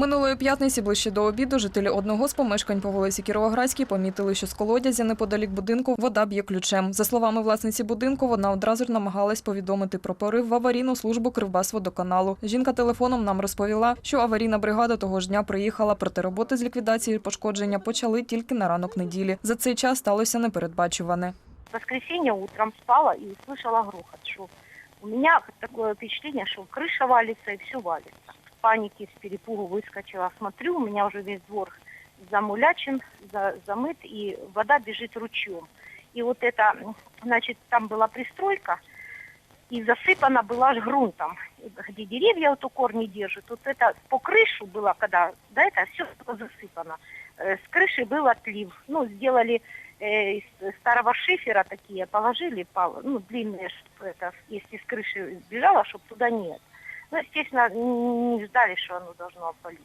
Минулої п'ятниці ближче до обіду жителі одного з помешкань по вулиці Кіровоградській помітили, що з колодязя неподалік будинку вода б'є ключем. За словами власниці будинку, вона одразу ж намагалась повідомити про порив в аварійну службу Кривбасводоканалу. Жінка телефоном нам розповіла, що аварійна бригада того ж дня приїхала, проте роботи з ліквідації пошкодження почали тільки на ранок неділі. За цей час сталося непередбачуване. В воскресенье утром спала и услышала грохот, что у меня такое впечатление, что крыша валится и все валится. Панике, с перепугу выскочила. Смотрю, у меня уже весь двор замулячен, за- замыт, и вода бежит ручьем. И вот это, значит, там была пристройка, и засыпана была грунтом, где деревья вот у корни держат. Вот это по крышу было, когда, да, это все засыпано. Э, С крыши был отлив. Ну, сделали э, из старого шифера такие, положили, ну, длинные, это, если с крыши сбежало, чтобы туда нет. Ну, естественно, н- не ждали, что оно должно опалить.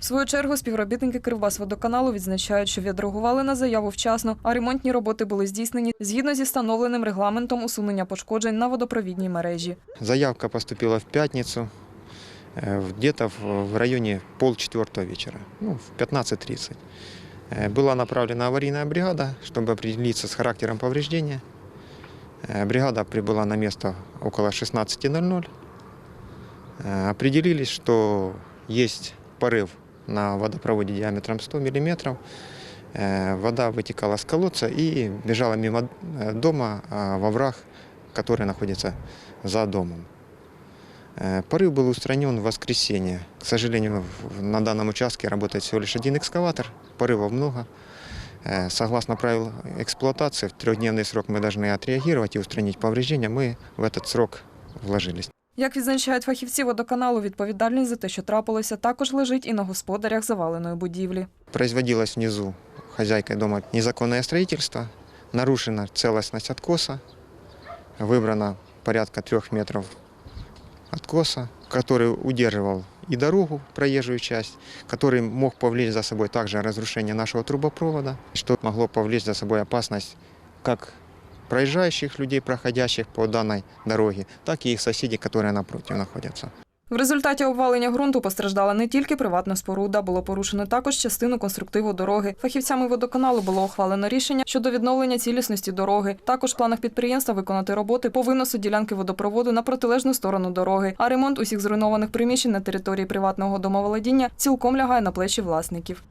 В свою чергу співробітники Кривбасводоканалу відзначають, що відреагували на заяву вчасно, а ремонтні роботи були здійснені згідно зі встановленим регламентом усунення пошкоджень на водопровідній мережі. Заявка поступила в пятницу, э, в- где-то в в районе полчетвертого вечера, ну, в 15.30. Э, Была направлена аварийная бригада, чтобы определиться с характером повреждения. Э, Бригада прибыла на место около 16.00. Э, Определились, что есть порыв на водопроводе диаметром 100 мм. Вода вытекала с колодца и бежала мимо э, дома во враг, который находится за домом. Э, Порыв был устранен в воскресенье. К сожалению, на данном участке работает всего лишь один экскаватор, порывов много. Э, Согласно правил эксплуатации, в трехдневный срок мы должны отреагировать и устранить повреждения. Мы в этот срок вложились. Як відзначають фахівці водоканалу, відповідальність за те, що трапилося, також лежить і на господарях заваленої будівлі. Производилось внизу хозяйкой дома незаконное строительство, нарушена целостность откоса, выбрано порядка трех метров откоса, который удерживал и дорогу, проезжую часть, который мог повлечь за собой также разрушение нашего трубопровода, что могло повлечь за собой опасность как проезжающих людей, проходящих по данной дороге, так и их соседей, которые напротив находятся. В результаті обвалення ґрунту постраждала не тільки приватна споруда, було порушено також частину конструктиву дороги. Фахівцями водоканалу було ухвалено рішення щодо відновлення цілісності дороги. Також в планах підприємства виконати роботи по виносу ділянки водопроводу на протилежну сторону дороги. А ремонт усіх зруйнованих приміщень на території приватного домоволодіння цілком лягає на плечі власників.